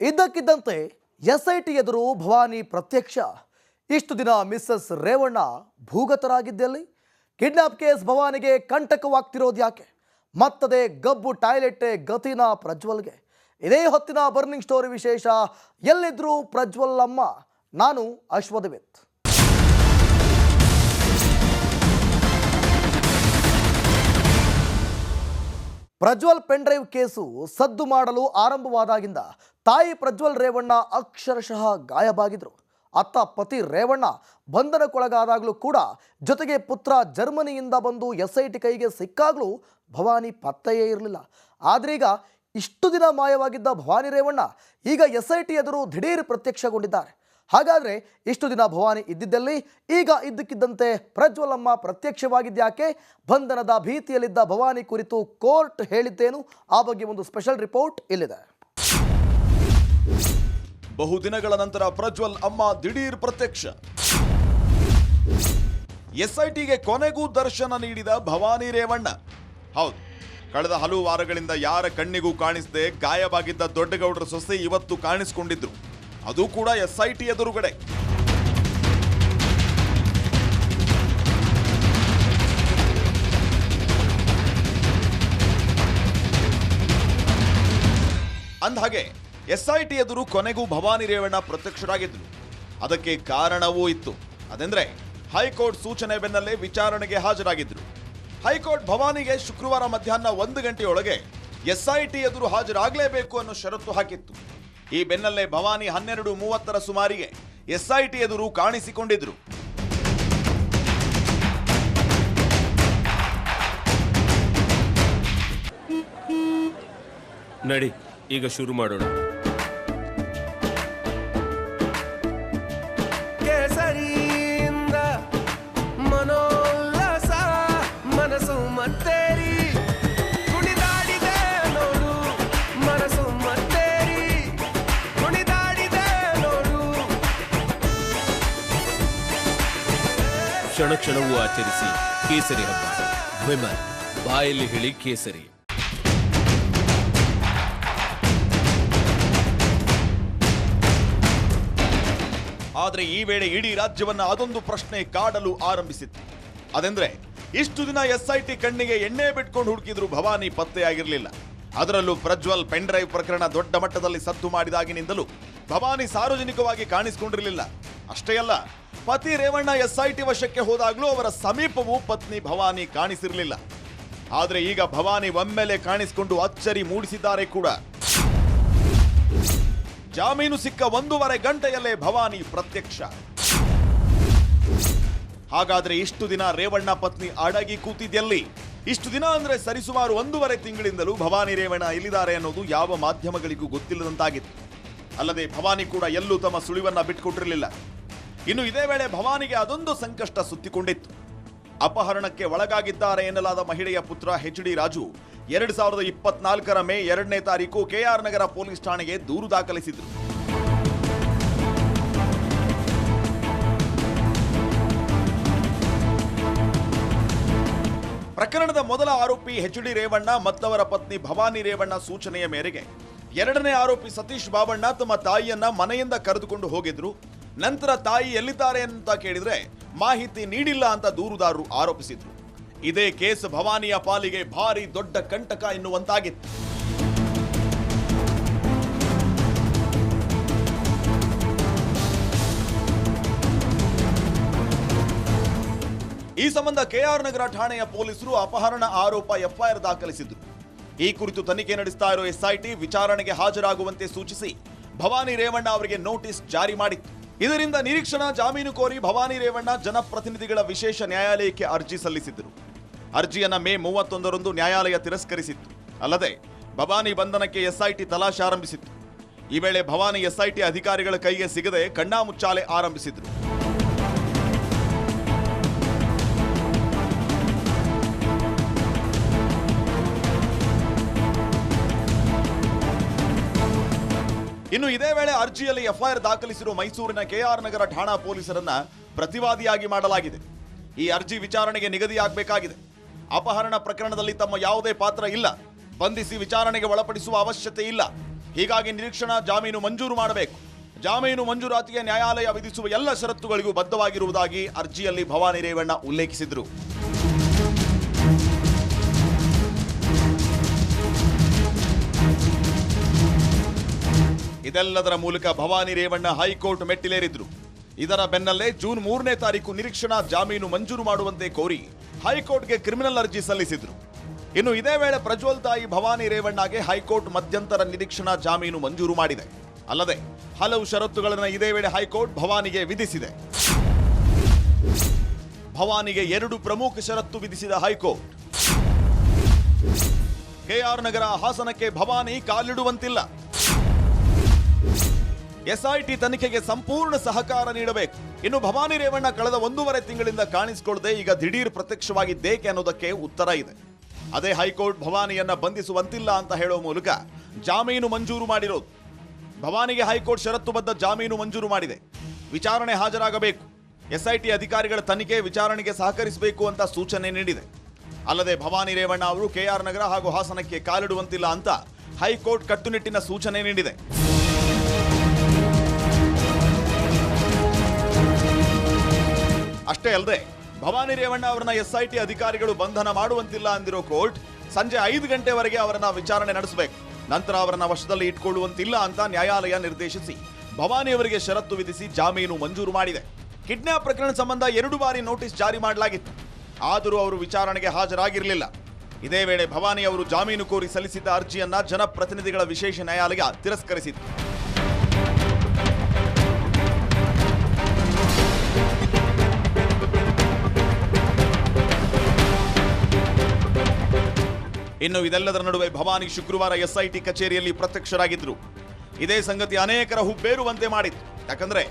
ಇದ್ದಕ್ಕಿದ್ದಂತೆ S I T ಎದುರು ಭವಾನಿ ಪ್ರತ್ಯಕ್ಷ. ಇಷ್ಟು ದಿನ ಮಿಸ್ಸಸ್ ರೇವಣ್ಣ ಭೂಗತರಾಗಿದ್ದಲ್ಲಿ. ಕಿಡ್ನಾಪ್ ಕೇಸ್ ಭವಾನಿಗೆ ಕಂಟಕವಾಗ್ತಿರೋದು ಯಾಕೆ? ಮತ್ತದೇ ಗಬ್ಬು ಟಾಯ್ಲೆಟ್ಟೆ ಗತಿನ ಪ್ರಜ್ವಲ್ಗೆ. ಇದೇ ಹೊತ್ತಿನ ಬರ್ನಿಂಗ್ ಸ್ಟೋರಿ ವಿಶೇಷ, ಎಲ್ಲಿದ್ರು ಪ್ರಜ್ವಲ್ ಅಮ್ಮ ನಾನು ಅಶ್ವದವಿತ್. ಪ್ರಜ್ವಲ್ ಪೆನ್ಡ್ರೈವ್ ಕೇಸು ಸದ್ದು ಮಾಡಲು ಆರಂಭವಾದಾಗಿಂದ ತಾಯಿ ಪ್ರಜ್ವಲ್ ರೇವಣ್ಣ ಅಕ್ಷರಶಃ ಗಾಯಬಾಗಿದ್ರು ಅತ್ತ ಪತಿ ರೇವಣ್ಣ ಬಂಧನಕ್ಕೊಳಗಾದಾಗಲೂ ಕೂಡ ಜೊತೆಗೆ ಪುತ್ರ ಜರ್ಮನಿಯಿಂದ ಬಂದು ಎಸ್ ಕೈಗೆ ಸಿಕ್ಕಾಗಲೂ ಭವಾನಿ ಪತ್ತೆಯೇ ಇರಲಿಲ್ಲ. ಆದ್ರೀಗ ಇಷ್ಟು ದಿನ ಮಾಯವಾಗಿದ್ದ ಭವಾನಿ ರೇವಣ್ಣ ಈಗ ಎಸ್ ಐ ಟಿ ಎದುರು ದಿಢೀರ್ ಪ್ರತ್ಯಕ್ಷಗೊಂಡಿದ್ದಾರೆ. ಹಾಗಾದರೆ ಇಷ್ಟು ದಿನ ಭವಾನಿ ಇದ್ದಿದ್ದಲ್ಲಿ ಈಗ ಇದ್ದಕ್ಕಿದ್ದಂತೆ ಪ್ರಜ್ವಲಮ್ಮ ಪ್ರತ್ಯಕ್ಷವಾಗಿದ್ಯಾಕೆ? ಬಂಧನದ ಭೀತಿಯಲ್ಲಿದ್ದ ಭವಾನಿ ಕುರಿತು ಕೋರ್ಟ್ ಹೇಳಿದ್ದೇನು? ಆ ಬಗ್ಗೆ ಒಂದು ಸ್ಪೆಷಲ್ ರಿಪೋರ್ಟ್ ಇಲ್ಲಿದೆ. ಬಹುದಿನಗಳ ನಂತರ ಪ್ರಜ್ವಲ್ ಅಮ್ಮ ದಿಢೀರ್ ಪ್ರತ್ಯಕ್ಷ. ಎಸ್ಐಟಿಗೆ ಕೊನೆಗೂ ದರ್ಶನ ನೀಡಿದ ಭವಾನಿ ರೇವಣ್ಣ. ಹೌದು, ಕಳೆದ ಹಲವು ವಾರಗಳಿಂದ ಯಾರ ಕಣ್ಣಿಗೂ ಕಾಣಿಸದೆ ಗಾಯವಾಗಿದ್ದ ದೊಡ್ಡಗೌಡರ ಸೊಸೆ ಇವತ್ತು ಕಾಣಿಸಿಕೊಂಡಿದ್ರು. ಅದು ಕೂಡ ಎಸ್ಐಟಿ ಎದುರುಗಡೆ. ಅಂದಹಾಗೆ ಎಸ್ಐಟಿ ಎದುರು ಕೊನೆಗೂ ಭವಾನಿ ರೇವಣ್ಣ ಪ್ರತ್ಯಕ್ಷರಾಗಿದ್ದರು. ಅದಕ್ಕೆ ಕಾರಣವೂ ಇತ್ತು. ಅದೆಂದ್ರೆ, ಹೈಕೋರ್ಟ್ ಸೂಚನೆ ಬೆನ್ನಲ್ಲೇ ವಿಚಾರಣೆಗೆ ಹಾಜರಾಗಿದ್ದರು. ಹೈಕೋರ್ಟ್ ಭವಾನಿಗೆ ಶುಕ್ರವಾರ ಮಧ್ಯಾಹ್ನ ಒಂದು ಗಂಟೆಯೊಳಗೆ ಎಸ್ಐಟಿ ಎದುರು ಹಾಜರಾಗಲೇಬೇಕು ಅನ್ನೋ ಷರತ್ತು ಹಾಕಿತ್ತು. ಈ ಬೆನ್ನಲ್ಲೇ ಭವಾನಿ ಹನ್ನೆರಡು ಮೂವತ್ತರ ಸುಮಾರಿಗೆ ಎಸ್ಐಟಿ ಎದುರು ಕಾಣಿಸಿಕೊಂಡಿದ್ರು. ನಡಿ, ಈಗ ಶುರು ಮಾಡೋಣ. ಕ್ಷಣ ಕ್ಷಣವೂ ಆಚರಿಸಿ ಕೇಸರಿ ಹಬ್ಬ. ವಿಮಲ್, ಬಾಯಲ್ಲಿ ಹೇಳಿ ಕೇಸರಿ. ಆದರೆ ಈ ವೇಳೆ ಇಡೀ ರಾಜ್ಯವನ್ನ ಅದೊಂದು ಪ್ರಶ್ನೆ ಕಾಡಲು ಆರಂಭಿಸಿತ್ತು. ಅದೆಂದ್ರೆ, ಇಷ್ಟು ದಿನ ಎಸ್ಐಟಿ ಕಣ್ಣಿಗೆ ಎಣ್ಣೆ ಬಿಟ್ಕೊಂಡು ಹುಡುಕಿದ್ರು ಭವಾನಿ ಪತ್ತೆಯಾಗಿರಲಿಲ್ಲ. ಅದರಲ್ಲೂ ಪ್ರಜ್ವಲ್ ಪೆನ್ ಡ್ರೈವ್ ಪ್ರಕರಣ ದೊಡ್ಡ ಮಟ್ಟದಲ್ಲಿ ಸದ್ದು ಮಾಡಿದಾಗಿನಿಂದಲೂ ಭವಾನಿ ಸಾರ್ವಜನಿಕವಾಗಿ ಕಾಣಿಸಿಕೊಂಡಿರಲಿಲ್ಲ. ಅಷ್ಟೇ ಅಲ್ಲ ಪತಿ ರೇವಣ್ಣ ಎಸ್ಐಟಿ ವಶಕ್ಕೆ ಹೋದಾಗಲೂ ಅವರ ಸಮೀಪವು ಪತ್ನಿ ಭವಾನಿ ಕಾಣಿಸಿರಲಿಲ್ಲ. ಆದರೆ ಈಗ ಭವಾನಿ ಒಮ್ಮೆಲೆ ಕಾಣಿಸಿಕೊಂಡು ಅಚ್ಚರಿ ಮೂಡಿಸಿದ್ದಾರೆ ಕೂಡ. ಜಾಮೀನು ಸಿಕ್ಕ ಒಂದೂವರೆ ಗಂಟೆಯಲ್ಲೇ ಭವಾನಿ ಪ್ರತ್ಯಕ್ಷ. ಹಾಗಾದ್ರೆ ಇಷ್ಟು ದಿನ ರೇವಣ್ಣ ಪತ್ನಿ ಅಡಗಿ ಕೂತಿದ್ಯಲ್ಲಿ? ಇಷ್ಟು ದಿನ ಅಂದ್ರೆ ಸರಿಸುಮಾರು ಒಂದೂವರೆ ತಿಂಗಳಿಂದಲೂ ಭವಾನಿ ರೇವಣ್ಣ ಎಲ್ಲಿದ್ದಾರೆ ಅನ್ನೋದು ಯಾವ ಮಾಧ್ಯಮಗಳಿಗೂ ಗೊತ್ತಿಲ್ಲದಂತಾಗಿತ್ತು. ಅಲ್ಲದೆ ಭವಾನಿ ಕೂಡ ಎಲ್ಲೂ ತಮ್ಮ ಸುಳಿವನ್ನ ಬಿಟ್ಕೊಟ್ಟಿರಲಿಲ್ಲ. ಇನ್ನು ಇದೇ ವೇಳೆ ಭವಾನಿಗೆ ಅದೊಂದು ಸಂಕಷ್ಟ ಸುತ್ತಿಕೊಂಡಿತ್ತು. ಅಪಹರಣಕ್ಕೆ ಒಳಗಾಗಿದ್ದಾರೆ ಎನ್ನಲಾದ ಮಹಿಳೆಯ ಪುತ್ರ ಎಚ್ ಡಿ ರಾಜು ಎರಡ್ ಸಾವಿರದ ಇಪ್ಪತ್ನಾಲ್ಕರ ಮೇ ಎರಡನೇ ತಾರೀಕು ಕೆಆರ್ ನಗರ ಪೊಲೀಸ್ ಠಾಣೆಗೆ ದೂರು ದಾಖಲಿಸಿದ್ರು. ಪ್ರಕರಣದ ಮೊದಲ ಆರೋಪಿ ಎಚ್ ಡಿ ರೇವಣ್ಣ ಮತ್ತವರ ಪತ್ನಿ ಭವಾನಿ ರೇವಣ್ಣ ಸೂಚನೆಯ ಮೇರೆಗೆ. ಎರಡನೇ ಆರೋಪಿ ಸತೀಶ್ ಬಾಬಣ್ಣ ತಮ್ಮ ತಾಯಿಯನ್ನ ಮನೆಯಿಂದ ಕರೆದುಕೊಂಡು ಹೋಗಿದ್ರು. ನಂತರ ತಾಯಿ ಎಲ್ಲಿದ್ದಾರೆ ಅಂತ ಕೇಳಿದ್ರೆ, ಮಾಹಿತಿ ನೀಡಿಲ್ಲ ಅಂತ ದೂರುದಾರರು ಆರೋಪಿಸಿದ್ರು. ಇದೇ ಕೇಸ್ ಭವಾನಿಯ ಪಾಲಿಗೆ ಭಾರಿ ದೊಡ್ಡ ಕಂಟಕ ಎನ್ನುವಂತಾಗಿತ್ತು. ಈ ಸಂಬಂಧ ಕೆಆರ್ ನಗರ ಠಾಣೆಯ ಪೊಲೀಸರು ಅಪಹರಣ ಆರೋಪ ಎಫ್ಐಆರ್ ದಾಖಲಿಸಿದ್ರು. ಈ ಕುರಿತು ತನಿಖೆ ನಡೆಸ್ತಾ ಇರೋ ಎಸ್ಐಟಿ ವಿಚಾರಣೆಗೆ ಹಾಜರಾಗುವಂತೆ ಸೂಚಿಸಿ, ಭವಾನಿ ರೇವಣ್ಣ ಅವರಿಗೆ ನೋಟಿಸ್ ಜಾರಿ ಮಾಡಿತ್ತು. ಇದರಿಂದ ನಿರೀಕ್ಷಣಾ ಜಾಮೀನು ಕೋರಿ ಭವಾನಿ ರೇವಣ್ಣ ಜನಪ್ರತಿನಿಧಿಗಳ ವಿಶೇಷ ನ್ಯಾಯಾಲಯಕ್ಕೆ ಅರ್ಜಿ ಸಲ್ಲಿಸಿದ್ದರು. ಅರ್ಜಿಯನ್ನು ಮೇ ಮೂವತ್ತೊಂದರಂದು ನ್ಯಾಯಾಲಯ ತಿರಸ್ಕರಿಸಿತ್ತು. ಅಲ್ಲದೆ, ಭವಾನಿ ಬಂಧನಕ್ಕೆ ಎಸ್ಐಟಿ ತಲಾಶೆ ಆರಂಭಿಸಿತ್ತು. ಈ ವೇಳೆ ಭವಾನಿ ಎಸ್ಐಟಿ ಅಧಿಕಾರಿಗಳ ಕೈಗೆ ಸಿಗದೆ ಕಣ್ಣಾಮುಚ್ಚಾಲೆ ಆರಂಭಿಸಿದ್ರು. ಇನ್ನು ಇದೇ ವೇಳೆ ಅರ್ಜಿಯಲ್ಲಿ ಎಫ್ಐಆರ್ ದಾಖಲಿಸಿರುವ ಮೈಸೂರಿನ ಕೆಆರ್ ನಗರ ಠಾಣಾ ಪೊಲೀಸರನ್ನ ಪ್ರತಿವಾದಿಯಾಗಿ ಮಾಡಲಾಗಿದೆ. ಈ ಅರ್ಜಿ ವಿಚಾರಣೆಗೆ ನಿಗದಿಯಾಗಬೇಕಾಗಿದೆ. ಅಪಹರಣ ಪ್ರಕರಣದಲ್ಲಿ ತಮ್ಮ ಯಾವುದೇ ಪಾತ್ರ ಇಲ್ಲ. ಬಂಧಿಸಿ ವಿಚಾರಣೆಗೆ ಒಳಪಡಿಸುವ ಅವಶ್ಯಕತೆ ಇಲ್ಲ. ಹೀಗಾಗಿ ನಿರೀಕ್ಷಣಾ ಜಾಮೀನು ಮಂಜೂರು ಮಾಡಬೇಕು. ಜಾಮೀನು ಮಂಜೂರಾತಿಗೆ ನ್ಯಾಯಾಲಯ ವಿಧಿಸುವ ಎಲ್ಲ ಷರತ್ತುಗಳಿಗೂ ಬದ್ಧವಾಗಿರುವುದಾಗಿ ಅರ್ಜಿಯಲ್ಲಿ ಭವಾನಿ ರೇವಣ್ಣ ಉಲ್ಲೇಖಿಸಿದರು. ಇದೆಲ್ಲದರ ಮೂಲಕ ಭವಾನಿ ರೇವಣ್ಣ ಹೈಕೋರ್ಟ್ ಮೆಟ್ಟಿಲೇರಿದ್ರು. ಇದರ ಬೆನ್ನಲ್ಲೇ ಜೂನ್ ಮೂರನೇ ತಾರೀಕು ನಿರೀಕ್ಷಣಾ ಜಾಮೀನು ಮಂಜೂರು ಮಾಡುವಂತೆ ಕೋರಿ ಹೈಕೋರ್ಟ್ಗೆ ಕ್ರಿಮಿನಲ್ ಅರ್ಜಿ ಸಲ್ಲಿಸಿದ್ರು. ಇನ್ನು ಇದೇ ವೇಳೆ ಪ್ರಜ್ವಲ್ ತಾಯಿ ಭವಾನಿ ರೇವಣ್ಣಗೆ ಹೈಕೋರ್ಟ್ ಮಧ್ಯಂತರ ನಿರೀಕ್ಷಣಾ ಜಾಮೀನು ಮಂಜೂರು ಮಾಡಿದೆ. ಅಲ್ಲದೆ ಹಲವು ಷರತ್ತುಗಳನ್ನು ಇದೇ ವೇಳೆ ಹೈಕೋರ್ಟ್ ಭವಾನಿಗೆ ವಿಧಿಸಿದೆ. ಭವಾನಿಗೆ ಎರಡು ಪ್ರಮುಖ ಷರತ್ತು ವಿಧಿಸಿದ high court. K R Nagar ಹಾಸನಕ್ಕೆ Bhavani ಕಾಲಿಡುವಂತಿಲ್ಲ. ಎಸ್ಐಟಿ ತನಿಖೆಗೆ ಸಂಪೂರ್ಣ ಸಹಕಾರ ನೀಡಬೇಕು. ಇನ್ನು ಭವಾನಿ ರೇವಣ್ಣ ಕಳೆದ ಒಂದೂವರೆ ತಿಂಗಳಿಂದ ಕಾಣಿಸಿಕೊಳ್ಳದೆ ಈಗ ದಿಢೀರ್ ಪ್ರತ್ಯಕ್ಷವಾಗಿದ್ದೇಕೆ ಅನ್ನೋದಕ್ಕೆ ಉತ್ತರ ಇದೆ. ಅದೇ ಹೈಕೋರ್ಟ್ ಭವಾನಿಯನ್ನ ಬಂಧಿಸುವಂತಿಲ್ಲ ಅಂತ ಹೇಳೋ ಮೂಲಕ ಜಾಮೀನು ಮಂಜೂರು ಮಾಡಿರೋದು. ಭವಾನಿಗೆ ಹೈಕೋರ್ಟ್ ಷರತ್ತುಬದ್ಧ ಜಾಮೀನು ಮಂಜೂರು ಮಾಡಿದೆ. ವಿಚಾರಣೆ ಹಾಜರಾಗಬೇಕು. ಎಸ್ಐಟಿ ಅಧಿಕಾರಿಗಳ ತನಿಖೆ ವಿಚಾರಣೆಗೆ ಸಹಕರಿಸಬೇಕು ಅಂತ ಸೂಚನೆ ನೀಡಿದೆ. ಅಲ್ಲದೆ ಭವಾನಿ ರೇವಣ್ಣ ಅವರು ಕೆಆರ್ ನಗರ ಹಾಗೂ ಹಾಸನಕ್ಕೆ ಕಾಲಿಡುವಂತಿಲ್ಲ ಅಂತ ಹೈಕೋರ್ಟ್ ಕಟ್ಟುನಿಟ್ಟಿನ ಸೂಚನೆ ನೀಡಿದೆ. ಅಷ್ಟೇ ಅಲ್ಲದೆ, ಭವಾನಿ ರೇವಣ್ಣ ಅವರನ್ನ ಎಸ್ಐಟಿ ಅಧಿಕಾರಿಗಳು ಬಂಧನ ಮಾಡುವಂತಿಲ್ಲ ಅಂದಿರೋ ಕೋರ್ಟ್ ಸಂಜೆ ಐದು ಗಂಟೆವರೆಗೆ ಅವರನ್ನ ವಿಚಾರಣೆ ನಡೆಸಬೇಕು. ನಂತರ ಅವರನ್ನ ವಶದಲ್ಲಿ ಇಟ್ಕೊಳ್ಳುವಂತಿಲ್ಲ ಅಂತ ನ್ಯಾಯಾಲಯ ನಿರ್ದೇಶಿಸಿ, ಭವಾನಿ ಅವರಿಗೆ ಷರತ್ತು ವಿಧಿಸಿ ಜಾಮೀನು ಮಂಜೂರು ಮಾಡಿದೆ. ಕಿಡ್ನಾಪ್ ಪ್ರಕರಣ ಸಂಬಂಧ ಎರಡು ಬಾರಿ ನೋಟಿಸ್ ಜಾರಿ ಮಾಡಲಾಗಿತ್ತು. ಆದರೂ ಅವರು ವಿಚಾರಣೆಗೆ ಹಾಜರಾಗಿರಲಿಲ್ಲ. ಇದೇ ವೇಳೆ ಭವಾನಿ ಅವರು ಜಾಮೀನು ಕೋರಿ ಸಲ್ಲಿಸಿದ್ದ ಅರ್ಜಿಯನ್ನ ಜನಪ್ರತಿನಿಧಿಗಳ ವಿಶೇಷ ನ್ಯಾಯಾಲಯ ತಿರಸ್ಕರಿಸಿತ್ತು. ಇನ್ನು ಇದೆಲ್ಲದರ ನಡುವೆ ಭವಾನಿ ಶುಕ್ರವಾರ ಎಸ್ಐಟಿ ಕಚೇರಿಯಲ್ಲಿ ಪ್ರತ್ಯಕ್ಷರಾಗಿದ್ದರು. ಇದೇ ಸಂಗತಿ ಅನೇಕರ ಹುಬ್ಬೇರುವಂತೆ ಮಾಡಿತ್ತು. ಯಾಕಂದ್ರೆ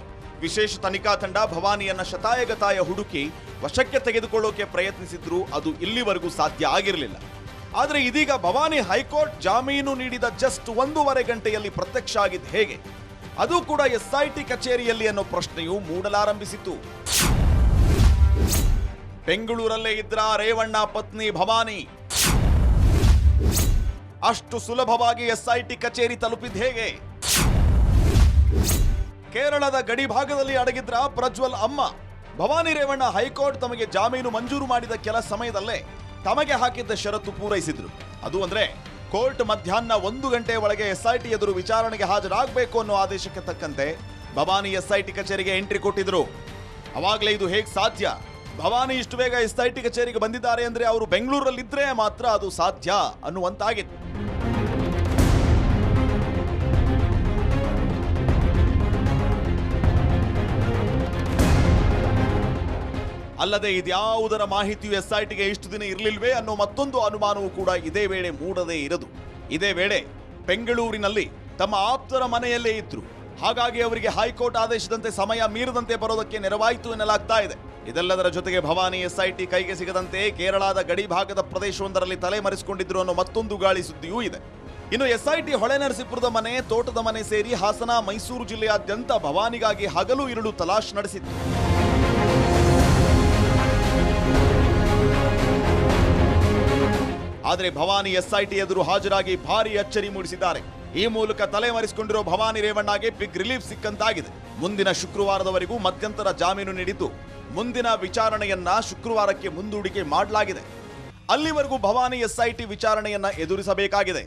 ವಿಶೇಷ ತನಿಖಾ ತಂಡ ಭವಾನಿಯನ್ನ ಶತಾಯಗತಾಯ ಹುಡುಕಿ ವಶಕ್ಕೆ ತೆಗೆದುಕೊಳ್ಳೋಕೆ ಪ್ರಯತ್ನಿಸಿದ್ರು ಅದು ಇಲ್ಲಿವರೆಗೂ ಸಾಧ್ಯ ಆಗಿರಲಿಲ್ಲ. ಆದರೆ ಇದೀಗ ಭವಾನಿ ಹೈಕೋರ್ಟ್ ಜಾಮೀನು ನೀಡಿದ ಜಸ್ಟ್ ಒಂದೂವರೆ ಗಂಟೆಯಲ್ಲಿ ಪ್ರತ್ಯಕ್ಷ ಆಗಿದ್ದು ಹೇಗೆ? ಅದು ಕೂಡ ಎಸ್ಐಟಿ ಕಚೇರಿಯಲ್ಲಿ ಅನ್ನೋ ಪ್ರಶ್ನೆಯು ಮೂಡಲಾರಂಭಿಸಿತು ಬೆಂಗಳೂರಲ್ಲೇ ಇದ್ರ ರೇವಣ್ಣ ಪತ್ನಿ ಭವಾನಿ. ಅಷ್ಟು ಸುಲಭವಾಗಿ ಎಸ್ಐಟಿ ಕಚೇರಿ ತಲುಪಿದ್ ಹೇಗೆ? ಕೇರಳದ ಗಡಿ ಭಾಗದಲ್ಲಿ ಅಡಗಿದ್ರ ಪ್ರಜ್ವಲ್ ಅಮ್ಮ. ಭವಾನಿ ರೇವಣ್ಣ ಹೈಕೋರ್ಟ್ ತಮಗೆ ಜಾಮೀನು ಮಂಜೂರು ಮಾಡಿದ ಕೆಲ ಸಮಯದಲ್ಲೇ ತಮಗೆ ಹಾಕಿದ್ದ ಷರತ್ತು ಪೂರೈಸಿದ್ರು. ಅದು ಅಂದ್ರೆ ಕೋರ್ಟ್ ಮಧ್ಯಾಹ್ನ ಒಂದು ಗಂಟೆ ಒಳಗೆ ಎಸ್ಐಟಿ ಎದುರು ವಿಚಾರಣೆಗೆ ಹಾಜರಾಗಬೇಕು ಅನ್ನೋ ಆದೇಶಕ್ಕೆ ತಕ್ಕಂತೆ ಭವಾನಿ ಎಸ್ಐಟಿ ಕಚೇರಿಗೆ ಎಂಟ್ರಿ ಕೊಟ್ಟಿದ್ರು. ಅವಾಗಲೇ ಇದು ಹೇಗೆ ಸಾಧ್ಯ? ಭವಾನಿ ಇಷ್ಟು ಬೇಗ ಎಸ್ಐಟಿ ಕಚೇರಿಗೆ ಬಂದಿದ್ದಾರೆ ಅಂದ್ರೆ ಅವರು ಬೆಂಗಳೂರಲ್ಲಿದ್ರೆ ಮಾತ್ರ ಅದು ಸಾಧ್ಯ ಅನ್ನುವಂತಾಗಿತ್ತು. ಅಲ್ಲದೆ ಇದ್ಯಾವುದರ ಮಾಹಿತಿಯು ಎಸ್ಐಟಿಗೆ ಇಷ್ಟು ದಿನ ಇರಲಿಲ್ವೇ ಅನ್ನೋ ಮತ್ತೊಂದು ಅನುಮಾನವೂ ಕೂಡ ಇದೇ ವೇಳೆ ಮೂಡದೇ ಇರದು. ಇದೇ ವೇಳೆ ಬೆಂಗಳೂರಿನಲ್ಲಿ ತಮ್ಮ ಆಪ್ತರ ಮನೆಯಲ್ಲೇ ಇದ್ರು. ಹಾಗಾಗಿ ಅವರಿಗೆ ಹೈಕೋರ್ಟ್ ಆದೇಶದಂತೆ ಸಮಯ ಮೀರದಂತೆ ಬರೋದಕ್ಕೆ ನೆರವಾಯಿತು ಎನ್ನಲಾಗ್ತಾ ಇದೆ. ಇದೆಲ್ಲದರ ಜೊತೆಗೆ ಭವಾನಿ ಎಸ್ಐಟಿ ಕೈಗೆ ಸಿಗದಂತೆ ಕೇರಳದ ಗಡಿ ಭಾಗದ ಪ್ರದೇಶವೊಂದರಲ್ಲಿ ತಲೆಮರೆಸಿಕೊಂಡಿದ್ರು ಅನ್ನೋ ಮತ್ತೊಂದು ಗಾಳಿ ಸುದ್ದಿಯೂ ಇದೆ. ಇನ್ನು ಎಸ್ಐಟಿ ಹೊಳೆನರಸೀಪುರದ ಮನೆ, ತೋಟದ ಮನೆ ಸೇರಿ ಹಾಸನ, ಮೈಸೂರು ಜಿಲ್ಲೆಯಾದ್ಯಂತ ಭವಾನಿಗಾಗಿ ಹಗಲು ಇರುಳು ತಲಾಶ್ ನಡೆಸಿತ್ತು. ಆದರೆ ಭವಾನಿ ಎಸ್ಐಟಿ ಎದುರು ಹಾಜರಾಗಿ ಭಾರಿ ಅಚ್ಚರಿ ಮೂಡಿಸಿದ್ದಾರೆ. ಈ ಮೂಲಕ ತಲೆಮರೆಸಿಕೊಂಡಿರೋ ಭವಾನಿ ರೇವಣ್ಣಗೆ ಬಿಗ್ ರಿಲೀಫ್ ಸಿಕ್ಕಂತಾಗಿದೆ. ಮುಂದಿನ ಶುಕ್ರವಾರದವರೆಗೂ ಮಧ್ಯಂತರ ಜಾಮೀನು ನೀಡಿದ್ದು, ಮುಂದಿನ ವಿಚಾರಣೆಯನ್ನ ಶುಕ್ರವಾರಕ್ಕೆ ಮುಂದೂಡಿಕೆ ಮಾಡಲಾಗಿದೆ. ಅಲ್ಲಿವರೆಗೂ ಭವಾನಿ ಎಸ್ಐಟಿ ವಿಚಾರಣೆಯನ್ನ ಎದುರಿಸಬೇಕಾಗಿದೆ.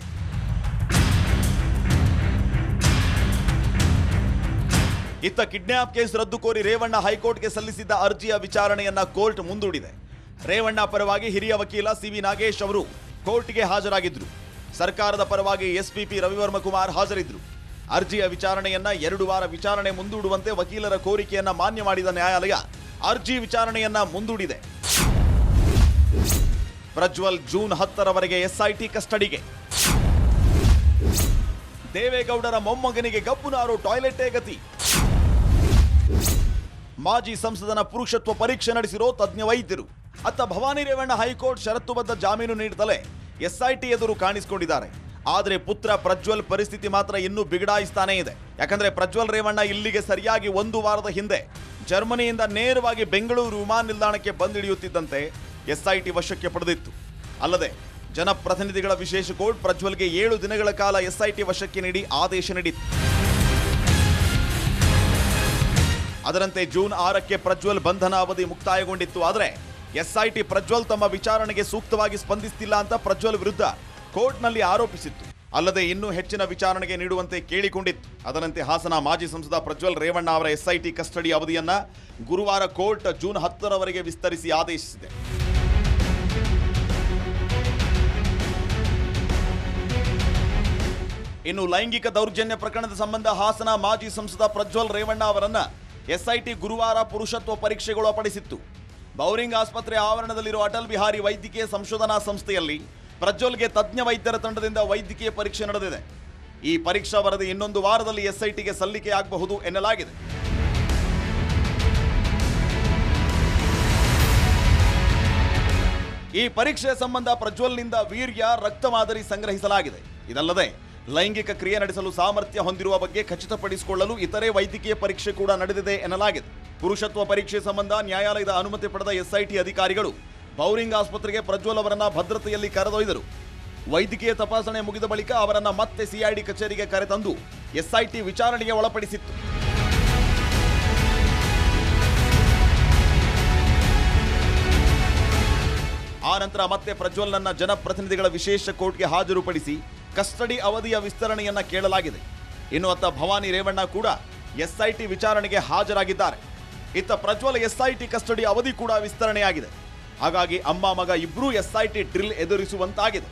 ಇತ್ತ ಕಿಡ್ನಾಪ್ ಕೇಸ್ ರದ್ದು ಕೋರಿ ರೇವಣ್ಣ ಹೈಕೋರ್ಟ್ಗೆ ಸಲ್ಲಿಸಿದ್ದ ಅರ್ಜಿಯ ವಿಚಾರಣೆಯನ್ನ ಕೋರ್ಟ್ ಮುಂದೂಡಿದೆ. ರೇವಣ್ಣ ಪರವಾಗಿ ಹಿರಿಯ ವಕೀಲ ಸಿವಿ ನಾಗೇಶ್ ಅವರು ಕೋರ್ಟ್ಗೆ ಹಾಜರಾಗಿದ್ದರು ಸರ್ಕಾರದ ಪರವಾಗಿ ಎಸ್ಪಿಪಿ ರವಿವರ್ಮ ಕುಮಾರ್ ಹಾಜರಿದ್ದರು ಅರ್ಜಿಯ ವಿಚಾರಣೆಯನ್ನ ಎರಡು ವಾರ ವಿಚಾರಣೆ ಮುಂದೂಡುವಂತೆ ವಕೀಲರ ಕೋರಿಕೆಯನ್ನ ಮಾನ್ಯ ಮಾಡಿದ ನ್ಯಾಯಾಲಯ ಅರ್ಜಿ ವಿಚಾರಣೆಯನ್ನ ಮುಂದೂಡಿದೆ. ಪ್ರಜ್ವಲ್ ಜೂನ್ ಹತ್ತರವರೆಗೆ ಎಸ್ಐಟಿ ಕಸ್ಟಡಿಗೆ. ದೇವೇಗೌಡರ ಮೊಮ್ಮಗನಿಗೆ ಗಬ್ಬು ನಾರು ಟಾಯ್ಲೆಟೇ ಗತಿ. ಮಾಜಿ ಸಂಸದನ ಪುರುಷತ್ವ ಪರೀಕ್ಷೆ ನಡೆಸಿರೋ ತಜ್ಞ ವೈದ್ಯರು. ಅತ್ತ ಭವಾನಿ ರೇವಣ್ಣ ಹೈಕೋರ್ಟ್ ಷರತ್ತುಬದ್ಧ ಜಾಮೀನು ನೀಡುತ್ತಲೇ ಎಸ್ಐಟಿ ಎದುರು ಕಾಣಿಸಿಕೊಂಡಿದ್ದಾರೆ. ಆದರೆ ಪುತ್ರ ಪ್ರಜ್ವಲ್ ಪರಿಸ್ಥಿತಿ ಮಾತ್ರ ಇನ್ನೂ ಬಿಗಡಾಯಿಸ್ತಾನೇ ಇದೆ. ಯಾಕಂದ್ರೆ ಪ್ರಜ್ವಲ್ ರೇವಣ್ಣ ಇಲ್ಲಿಗೆ ಸರಿಯಾಗಿ ಒಂದು ವಾರದ ಹಿಂದೆ ಜರ್ಮನಿಯಿಂದ ನೇರವಾಗಿ ಬೆಂಗಳೂರು ವಿಮಾನ ನಿಲ್ದಾಣಕ್ಕೆ ಬಂದಿಳಿಯುತ್ತಿದ್ದಂತೆ ಎಸ್ಐಟಿ ವಶಕ್ಕೆ ಪಡೆದಿತ್ತು. ಅಲ್ಲದೆ ಜನಪ್ರತಿನಿಧಿಗಳ ವಿಶೇಷ ಕೋರ್ಟ್ ಪ್ರಜ್ವಲ್ಗೆ ಏಳು ದಿನಗಳ ಕಾಲ ಎಸ್ಐಟಿ ವಶಕ್ಕೆ ನೀಡಿ ಆದೇಶ ನೀಡಿತ್ತು. ಅದರಂತೆ ಜೂನ್ ಆರಕ್ಕೆ ಪ್ರಜ್ವಲ್ ಬಂಧನ ಅವಧಿ ಮುಕ್ತಾಯಗೊಂಡಿತ್ತು. ಆದರೆ ಎಸ್ಐಟಿ ಪ್ರಜ್ವಲ್ ತಮ್ಮ ವಿಚಾರಣೆಗೆ ಸೂಕ್ತವಾಗಿ ಸ್ಪಂದಿಸುತ್ತಿಲ್ಲ ಅಂತ ಪ್ರಜ್ವಲ್ ವಿರುದ್ಧ ಕೋರ್ಟ್ನಲ್ಲಿ ಆರೋಪಿಸಿತ್ತು. ಅಲ್ಲದೆ ಇನ್ನೂ ಹೆಚ್ಚಿನ ವಿಚಾರಣೆಗೆ ನೀಡುವಂತೆ ಕೇಳಿಕೊಂಡಿತ್ತು. ಅದರಂತೆ ಹಾಸನ ಮಾಜಿ ಸಂಸದ ಪ್ರಜ್ವಲ್ ರೇವಣ್ಣ ಅವರ ಎಸ್ಐಟಿ ಕಸ್ಟಡಿ ಅವಧಿಯನ್ನ ಗುರುವಾರ ಕೋರ್ಟ್ ಜೂನ್ ಹತ್ತರವರೆಗೆ ವಿಸ್ತರಿಸಿ ಆದೇಶಿಸಿದೆ. ಇನ್ನು ಲೈಂಗಿಕ ದೌರ್ಜನ್ಯ ಪ್ರಕರಣದ ಸಂಬಂಧ ಹಾಸನ ಮಾಜಿ ಸಂಸದ ಪ್ರಜ್ವಲ್ ರೇವಣ್ಣ ಅವರನ್ನ ಎಸ್ಐಟಿ ಗುರುವಾರ ಪುರುಷತ್ವ ಪರೀಕ್ಷೆಗಳು ಅಪಡಿಸಿತ್ತು ಬೌರಿಂಗ್ ಆಸ್ಪತ್ರೆ ಆವರಣದಲ್ಲಿರುವ ಅಟಲ್ ಬಿಹಾರಿ ವೈದ್ಯಕೀಯ ಸಂಶೋಧನಾ ಸಂಸ್ಥೆಯಲ್ಲಿ ಪ್ರಜ್ವಲ್ಗೆ ತಜ್ಞ ವೈದ್ಯರ ತಂಡದಿಂದ ವೈದ್ಯಕೀಯ ಪರೀಕ್ಷೆ ನಡೆದಿದೆ. ಈ ಪರೀಕ್ಷಾ ವರದಿ ಇನ್ನೊಂದು ವಾರದಲ್ಲಿ ಎಸ್ಐಟಿಗೆ ಸಲ್ಲಿಕೆಯಾಗಬಹುದು ಎನ್ನಲಾಗಿದೆ. ಈ ಪರೀಕ್ಷೆ ಸಂಬಂಧ ಪ್ರಜ್ವಲ್ನಿಂದ ವೀರ್ಯ, ರಕ್ತ ಮಾದರಿ ಸಂಗ್ರಹಿಸಲಾಗಿದೆ. ಇದಲ್ಲದೆ, ಲೈಂಗಿಕ ಕ್ರಿಯೆ ನಡೆಸಲು ಸಾಮರ್ಥ್ಯ ಹೊಂದಿರುವ ಬಗ್ಗೆ ಖಚಿತಪಡಿಸಿಕೊಳ್ಳಲು ಇತರೆ ವೈದ್ಯಕೀಯ ಪರೀಕ್ಷೆ ಕೂಡ ನಡೆದಿದೆ ಎನ್ನಲಾಗಿದೆ. ಪುರುಷತ್ವ ಪರೀಕ್ಷೆ ಸಂಬಂಧ ನ್ಯಾಯಾಲಯದ ಅನುಮತಿ ಪಡೆದ ಎಸ್ಐಟಿ ಅಧಿಕಾರಿಗಳು ಬೌರಿಂಗ್ ಆಸ್ಪತ್ರೆಗೆ ಪ್ರಜ್ವಲ್ ಅವರನ್ನ ಭದ್ರತೆಯಲ್ಲಿ ಕರೆದೊಯ್ದರು. ವೈದ್ಯಕೀಯ ತಪಾಸಣೆ ಮುಗಿದ ಬಳಿಕ ಅವರನ್ನ ಮತ್ತೆ ಸಿಐಡಿ ಕಚೇರಿಗೆ ಕರೆತಂದು ಎಸ್ಐಟಿ ವಿಚಾರಣೆಗೆ ಒಳಪಡಿಸಿತ್ತು. ಆ ನಂತರ ಮತ್ತೆ ಪ್ರಜ್ವಲ್ನನ್ನ ಜನಪ್ರತಿನಿಧಿಗಳ ವಿಶೇಷ ಕೋರ್ಟ್ಗೆ ಹಾಜರುಪಡಿಸಿ ಕಸ್ಟಡಿ ಅವಧಿಯ ವಿಸ್ತರಣೆಯನ್ನ ಕೇಳಲಾಗಿದೆ. ಇನ್ನು ಅತ್ತ ಭವಾನಿ ರೇವಣ್ಣ ಕೂಡ ಎಸ್ಐಟಿ ವಿಚಾರಣೆಗೆ ಹಾಜರಾಗಿದ್ದಾರೆ. ಇತ್ತ ಪ್ರಜ್ವಲ್ ಎಸ್ಐಟಿ ಕಸ್ಟಡಿ ಅವಧಿ ಕೂಡ ವಿಸ್ತರಣೆಯಾಗಿದೆ. ಹಾಗಾಗಿ ಅಮ್ಮ ಮಗ ಇಬ್ಬರೂ ಎಸ್ಐಟಿ ಡ್ರಿಲ್ ಎದುರಿಸುವಂತಾಗಿದೆ.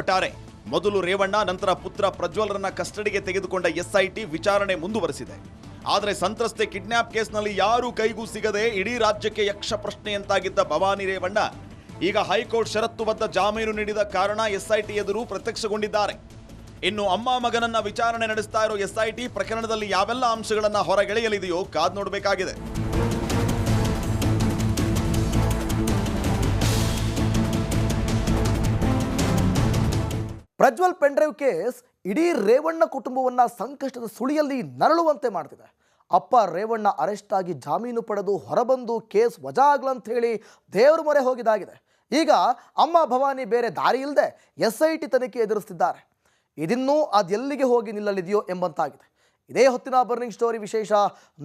ಒಟ್ಟಾರೆ, ಮೊದಲು ರೇವಣ್ಣ, ನಂತರ ಪುತ್ರ ಪ್ರಜ್ವಲ್ರನ್ನ ಕಸ್ಟಡಿಗೆ ತೆಗೆದುಕೊಂಡ ಎಸ್ಐಟಿ ವಿಚಾರಣೆ ಮುಂದುವರೆಸಿದೆ. ಆದರೆ ಸಂತ್ರಸ್ತೆ ಕಿಡ್ನಾಪ್ ಕೇಸ್ನಲ್ಲಿ ಯಾರೂ ಕೈಗೂ ಸಿಗದೆ ಇಡೀ ರಾಜ್ಯಕ್ಕೆ ಯಕ್ಷ ಪ್ರಶ್ನೆಯಂತಾಗಿದ್ದ ಭವಾನಿ ರೇವಣ್ಣ ಈಗ ಹೈಕೋರ್ಟ್ ಷರತ್ತುಬದ್ಧ ಜಾಮೀನು ನೀಡಿದ ಕಾರಣ ಎಸ್ಐಟಿ ಎದುರು ಪ್ರತ್ಯಕ್ಷಗೊಂಡಿದ್ದಾರೆ. ಇನ್ನು ಅಮ್ಮ ಮಗನನ್ನ ವಿಚಾರಣೆ ನಡೆಸ್ತಾ ಇರೋ ಎಸ್ಐಟಿ ಪ್ರಕರಣದಲ್ಲಿ ಯಾವೆಲ್ಲ ಅಂಶಗಳನ್ನ ಹೊರಗೆಳೆಯಲಿದೆಯೋ ಕಾದ್ ನೋಡಬೇಕಾಗಿದೆ. ಪ್ರಜ್ವಲ್ ಪೆಂಡ್ರೈವ್ ಕೇಸ್ ಇಡೀ ರೇವಣ್ಣ ಕುಟುಂಬವನ್ನ ಸಂಕಷ್ಟದ ಸುಳಿಯಲ್ಲಿ ನರಳುವಂತೆ ಮಾಡ್ತಿದೆ. ಅಪ್ಪ ರೇವಣ್ಣ ಅರೆಸ್ಟ್ ಆಗಿ ಜಾಮೀನು ಪಡೆದು ಹೊರಬಂದು ಕೇಸ್ ವಜಾ ಆಗ್ಲಂತ ಹೇಳಿ ದೇವ್ರ ಮೊರೆ ಹೋಗಿದಾಗಿದೆ. ಈಗ ಅಮ್ಮ ಭವಾನಿ ಬೇರೆ ದಾರಿ ಇಲ್ಲದೆ ಎಸ್ ಐ ಟಿ ತನಿಖೆ ಎದುರಿಸ್ತಿದ್ದಾರೆ. ಇದಿನ್ನೂ ಅದೆಲ್ಲಿಗೆ ಹೋಗಿ ನಿಲ್ಲಲಿದೆಯೋ ಎಂಬಂತಾಗಿದೆ. ಇದೇ ಹೊತ್ತಿನ ಬರ್ನಿಂಗ್ ಸ್ಟೋರಿ ವಿಶೇಷ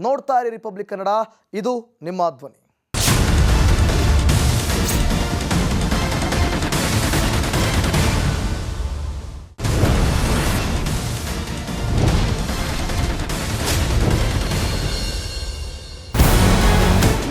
ನೋಡ್ತಾ ಇರಿ ರಿಪಬ್ಲಿಕ್ ಕನ್ನಡ, ಇದು ನಿಮ್ಮ ಧ್ವನಿ.